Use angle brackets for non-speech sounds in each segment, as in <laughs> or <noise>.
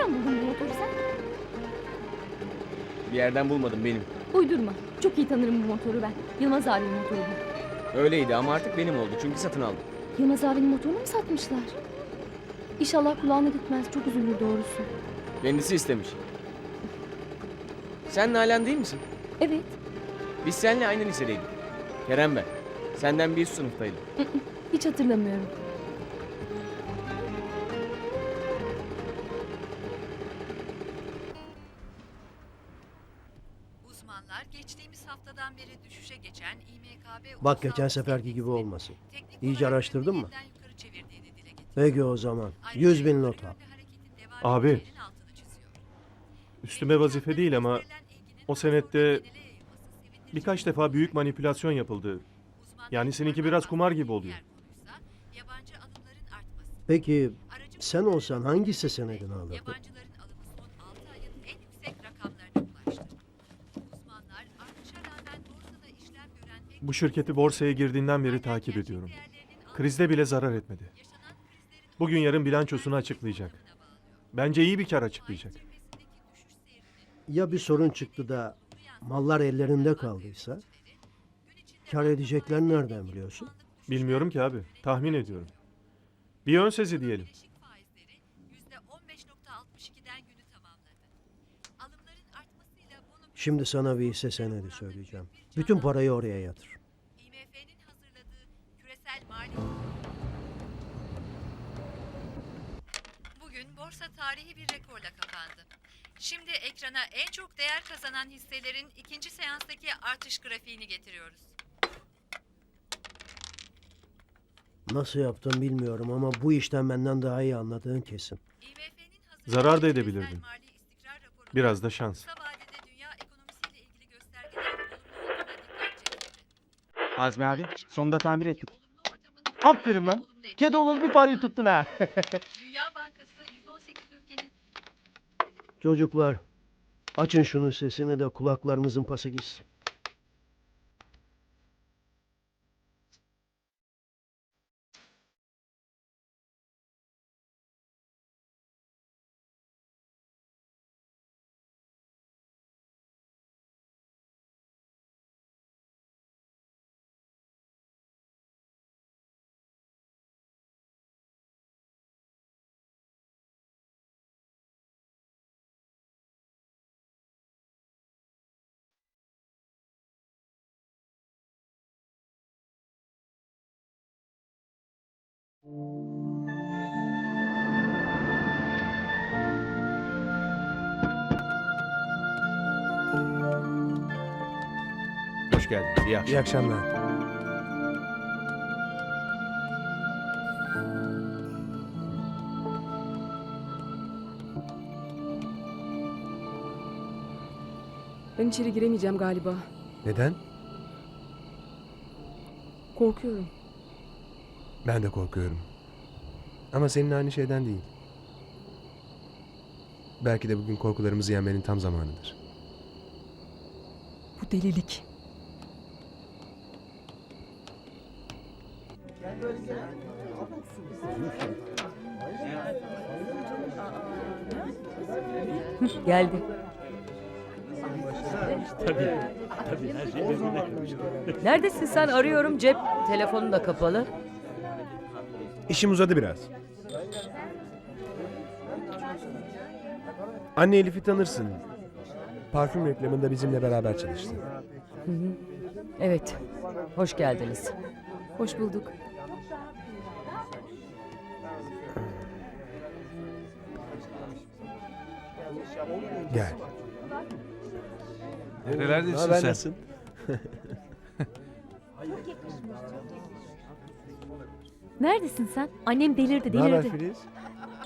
Nereden buldun bu motoru sen? Bir yerden bulmadım benim. Uydurma. Çok iyi tanırım bu motoru ben. Yılmaz abinin motoru bu. Öyleydi ama artık benim oldu çünkü satın aldım. Yılmaz abinin motorunu mu satmışlar? İnşallah kulağına gitmez. Çok üzülür doğrusu. Kendisi istemiş. Sen Nalan değil misin? Evet. Biz seninle aynı lisedeydik. Kerem ben. Senden bir üst sınıftaydım. Hiç hatırlamıyorum. Bak geçen seferki gibi olmasın. İyice araştırdın mı? Peki o zaman. 100 bin yukarı not al. yönlü hareketin devam Abi. Üstüme vazife değil ama o senette birkaç defa büyük manipülasyon yapıldı. Yani seninki biraz kumar gibi oluyor. Peki sen olsan hangi senedini alırdın? Bu şirketi borsaya girdiğinden beri takip ediyorum. Krizde bile zarar etmedi. Bugün yarın bilançosunu açıklayacak. Bence iyi bir kar açıklayacak. Ya bir sorun çıktı da mallar ellerinde kaldıysa? Kar edecekler nereden biliyorsun? Bilmiyorum ki abi. Tahmin ediyorum. Bir ön sezi diyelim. bileşik faizleri %15.62'den günü tamamladı. Alımların artmasıyla bunu Şimdi sana bir hisse senedi söyleyeceğim. Bütün parayı oraya yatır. IMF'nin hazırladığı küresel mali Bugün borsa tarihi bir rekorla kapandı. Şimdi ekrana en çok değer kazanan hisselerin ikinci seanstaki artış grafiğini getiriyoruz. Nasıl yaptın bilmiyorum ama bu işten benden daha iyi anladığın kesin. IMF'nin hazırladığı Zarar da küresel edebilirdin. mali istikrar raporunda Biraz da şans. Kısa Azmi abi sonunda tamir ettik. Aferin lan. Kedi olalı bir parayı tuttun ha. Dünya Bankası 118 ülkenin Çocuklar açın şunun sesini de kulaklarınızın pası gitsin. Geldiniz. İyi akşamlar. İyi akşamlar. Ben içeri giremeyeceğim galiba. Neden? Korkuyorum. Ben de korkuyorum. Ama senin aynı şeyden değil. Belki de bugün korkularımızı yenmenin tam zamanıdır. Bu delilik. Geldi. Neredesin sen? Arıyorum cep telefonun da kapalı. İşim uzadı biraz. Anne Elif'i tanırsın. Parfüm reklamında bizimle beraber çalıştı. Evet. Hoş geldiniz. Hoş bulduk. Gel. Nerelerdesin sen? nasılsın? <laughs> Neredesin sen? Annem delirdi Ne haber delirdi. Filiz?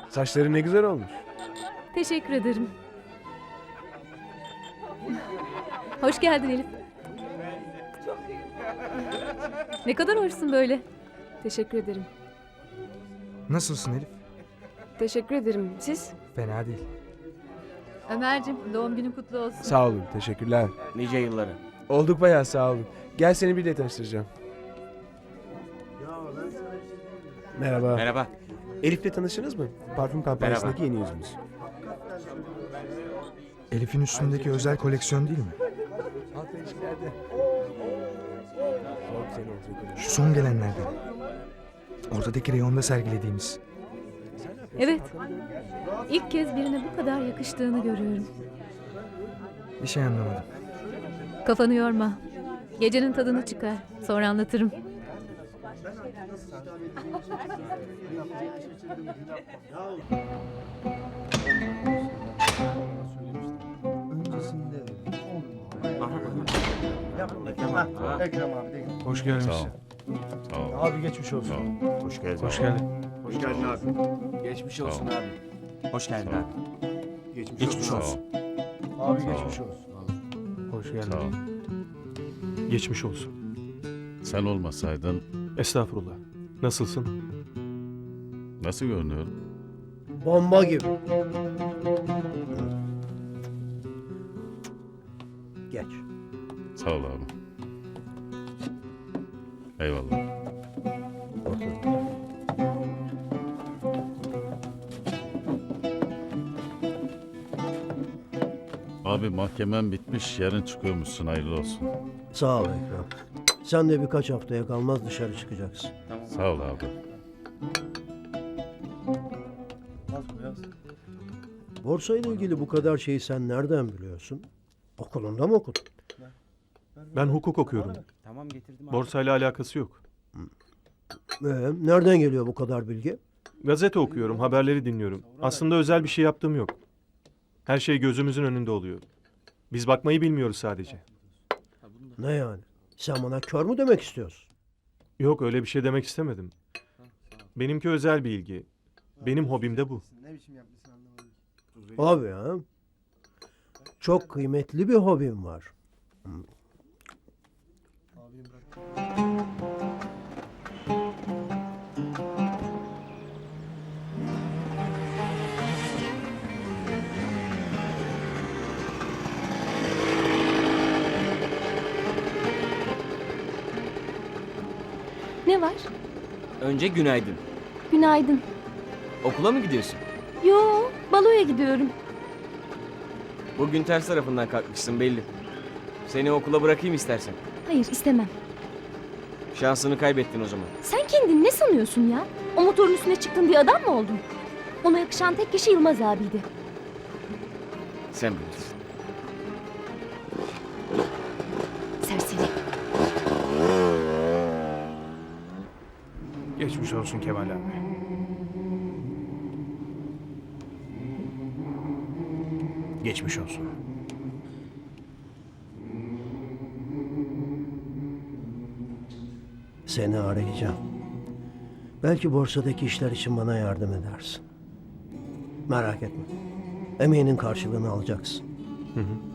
Saçların ne güzel olmuş. Teşekkür ederim. Hoş geldin Elif. Ne kadar hoşsun böyle. Teşekkür ederim. Nasılsın Elif? Teşekkür ederim. Siz? Fena değil. Ömer'cim doğum günün kutlu olsun. Sağ olun, teşekkürler. Nice yılları. Olduk bayağı sağ olun. Gel seni biriyle tanıştıracağım. Merhaba. Merhaba. Elif'le tanıştınız mı? Parfüm kampanyasındaki yeni yüzümüz. Elif'in üstündeki özel koleksiyon değil mi? Şu son gelenlerden. Ortadaki reyonda sergilediğimiz. Evet. İlk kez birine bu kadar yakıştığını görüyorum. Bir şey anlamadım. Kafanı yorma. Gecenin tadını çıkar. Sonra anlatırım. Hoş gelmişsin. Abi geçmiş olsun. Hoş geldin. Hoş geldin. Hoş geldin abi. Geçmiş olsun abi. Hoş geldin abi. Geçmiş, olsun. Abi geçmiş olsun. Hoş geldin. Geçmiş olsun. Sen olmasaydın Estağfurullah. Nasılsın? nasıl görünüyorum? Bomba gibi. Geç. Sağ ol abi. Eyvallah. Abi mahkemen bitmiş. Yarın çıkıyormuşsun. Hayırlı olsun. Sağ ol Ekrem. Sen de birkaç haftaya kalmaz dışarı çıkacaksın. Sağ ol abi. Borsa ile ilgili bu kadar şeyi sen nereden biliyorsun? Okulunda mı okudun? Ben hukuk okuyorum. Tamam getirdim Borsayla alakası yok. Ee, nereden geliyor bu kadar bilgi? Gazete okuyorum, haberleri dinliyorum. Aslında özel bir şey yaptığım yok. Her şey gözümüzün önünde oluyor. Biz bakmayı bilmiyoruz sadece. Ne yani? Sen bana kör mü demek istiyorsun? Yok öyle bir şey demek istemedim. Benimki özel bir ilgi. Benim hobim de bu. Abi ya. Çok kıymetli bir hobim var. Önce günaydın. Günaydın. Okula mı gidiyorsun? Yo, baloya gidiyorum. Bugün ters tarafından kalkmışsın belli. Seni okula bırakayım istersen. Hayır, istemem. Şansını kaybettin o zaman. Sen kendini ne sanıyorsun ya? O motorun üstüne çıktın diye adam mı oldun? Ona yakışan tek kişi Yılmaz abiydi. Sen bilirsin. Geçmiş olsun Kemal abi. Geçmiş olsun. Seni arayacağım. Belki borsadaki işler için bana yardım edersin. Merak etme. Emeğinin karşılığını alacaksın. Güle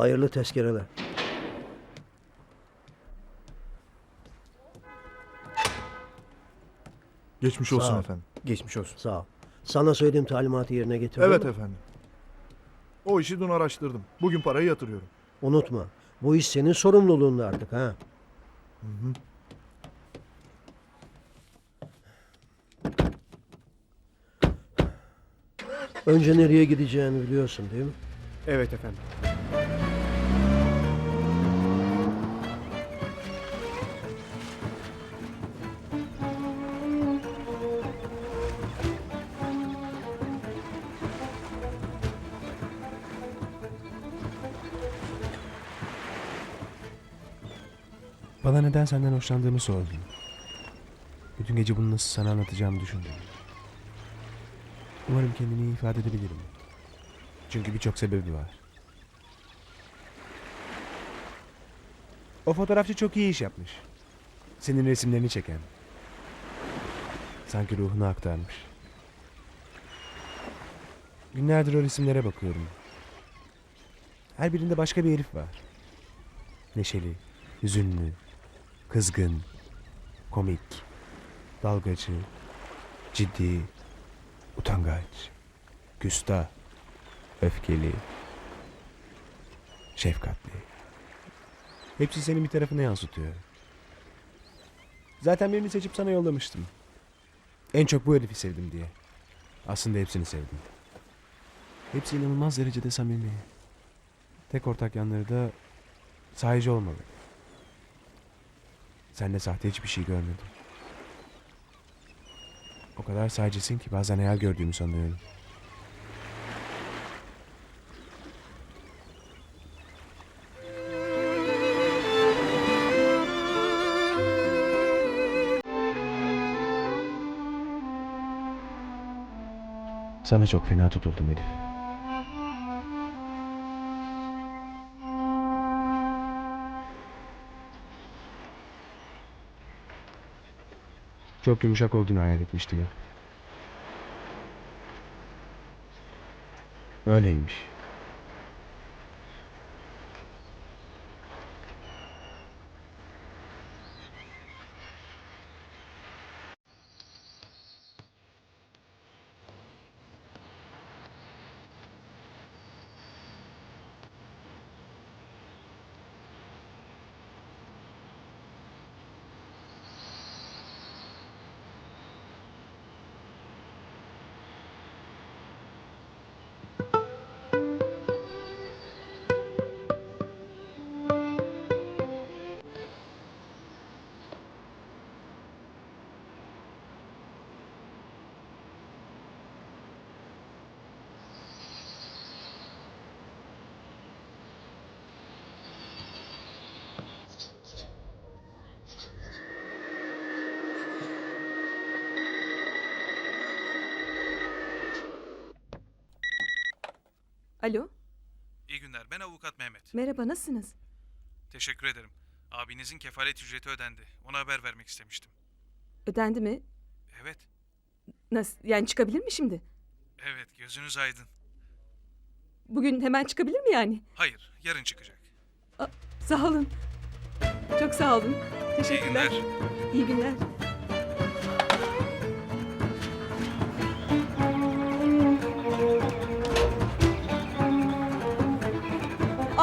Hayırlı tezkereler. Geçmiş olsun efendim. Geçmiş olsun. Sağ ol. Sana söylediğim talimatı yerine getirdin Evet mi? efendim. O işi dün araştırdım. Bugün parayı yatırıyorum. Unutma. Bu iş senin sorumluluğunda artık ha. Önce nereye gideceğini biliyorsun değil mi? Evet efendim. Bana neden senden hoşlandığımı sordun. Bütün gece bunu nasıl sana anlatacağımı düşündüm. Umarım kendini iyi ifade edebilirim. Çünkü birçok sebebi var. O fotoğrafçı çok iyi iş yapmış. Senin resimlerini çeken. Sanki ruhunu aktarmış. Günlerdir o resimlere bakıyorum. Her birinde başka bir herif var. Neşeli, hüzünlü, kızgın, komik, dalgacı, ciddi, utangaç, küstah, öfkeli, şefkatli. Hepsi senin bir tarafını yansıtıyor. Zaten birini seçip sana yollamıştım. En çok bu herifi sevdim diye. Aslında hepsini sevdim. Hepsi inanılmaz derecede samimi. Tek ortak yanları da sahici olmalı. Sen de sahte hiçbir şey görmedim. O kadar sahicesin ki bazen hayal gördüğümü sanıyorum. Sana çok fena tutuldum Elif. Çok yumuşak olduğunu hayal etmiştim. Öyleymiş. Alo. İyi günler. Ben avukat Mehmet. Merhaba nasılsınız? Teşekkür ederim. Abinizin kefalet ücreti ödendi. Ona haber vermek istemiştim. Ödendi mi? Evet. Nasıl? Yani çıkabilir mi şimdi? Evet, gözünüz aydın. Bugün hemen çıkabilir mi yani? Hayır, yarın çıkacak. Sağ olun. Çok sağ olun. İyi Teşekkürler. günler. İyi günler.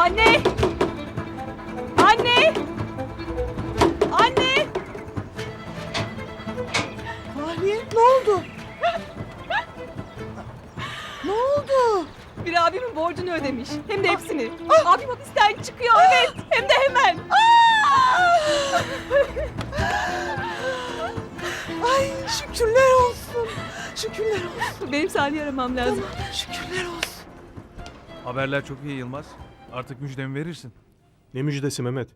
Anne! Anne! Anne! Fahriye ne oldu? ne oldu? Bir abimin borcunu ödemiş. Hem de hepsini. Abim hapisten çıkıyor evet. Hem de hemen. Ay şükürler olsun. Şükürler olsun. Benim Salih'i aramam lazım. Şükürler olsun. Haberler çok iyi Yılmaz. Artık müjdemi verirsin. Ne müjdesi Mehmet?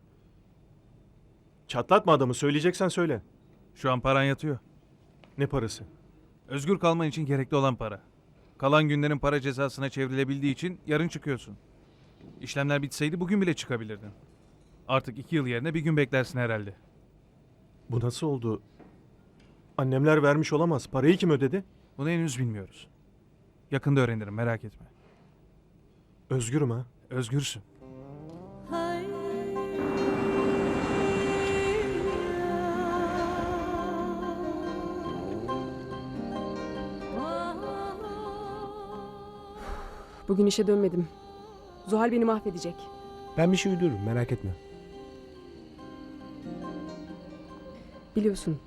Çatlatma adamı söyleyeceksen söyle. Şu an paran yatıyor. Ne parası? Özgür kalman için gerekli olan para. Kalan günlerin para cezasına çevrilebildiği için yarın çıkıyorsun. İşlemler bitseydi bugün bile çıkabilirdin. Artık iki yıl yerine bir gün beklersin herhalde. Bu nasıl oldu? Annemler vermiş olamaz. Parayı kim ödedi? Bunu henüz bilmiyoruz. Yakında öğrenirim merak etme. Özgürüm ha. Özgürsün. Bugün işe dönmedim. Zuhal beni mahvedecek. Ben bir şey uydururum merak etme. Biliyorsun.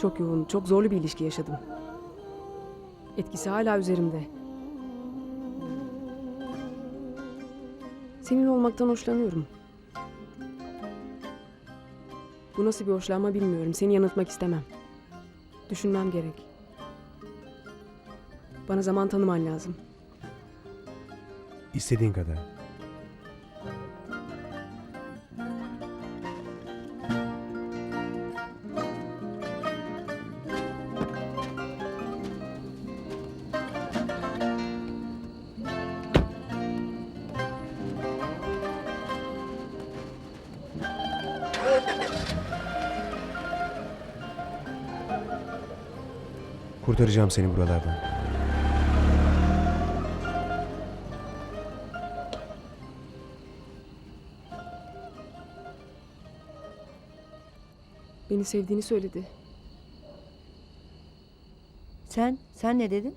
Çok yoğun, çok zorlu bir ilişki yaşadım. Etkisi hala üzerimde. Senin olmaktan hoşlanıyorum. Bu nasıl bir hoşlanma bilmiyorum. Seni yanıltmak istemem. Düşünmem gerek. Bana zaman tanıman lazım. İstediğin kadar. Kurtaracağım seni buralardan. Beni sevdiğini söyledi. Sen, sen ne dedin?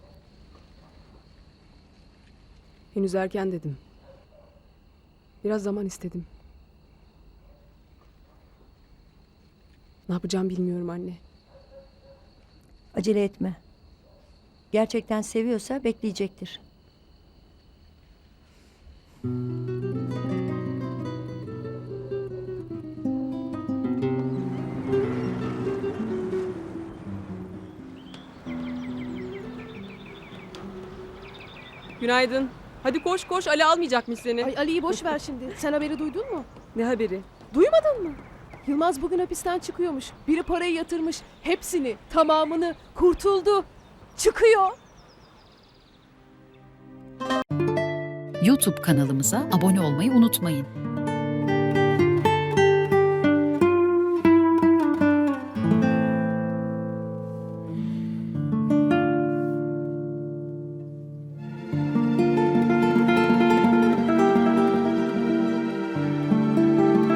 Henüz erken dedim. Biraz zaman istedim. Ne yapacağım bilmiyorum anne. Acele etme. Gerçekten seviyorsa bekleyecektir. Günaydın. Hadi koş koş Ali almayacakmış seni. Ay Ali'yi boş ver şimdi. Sen haberi duydun mu? Ne haberi? Duymadın mı? Yılmaz bugün hapisten çıkıyormuş. Biri parayı yatırmış. Hepsini, tamamını. Kurtuldu. Çıkıyor. YouTube kanalımıza abone olmayı unutmayın.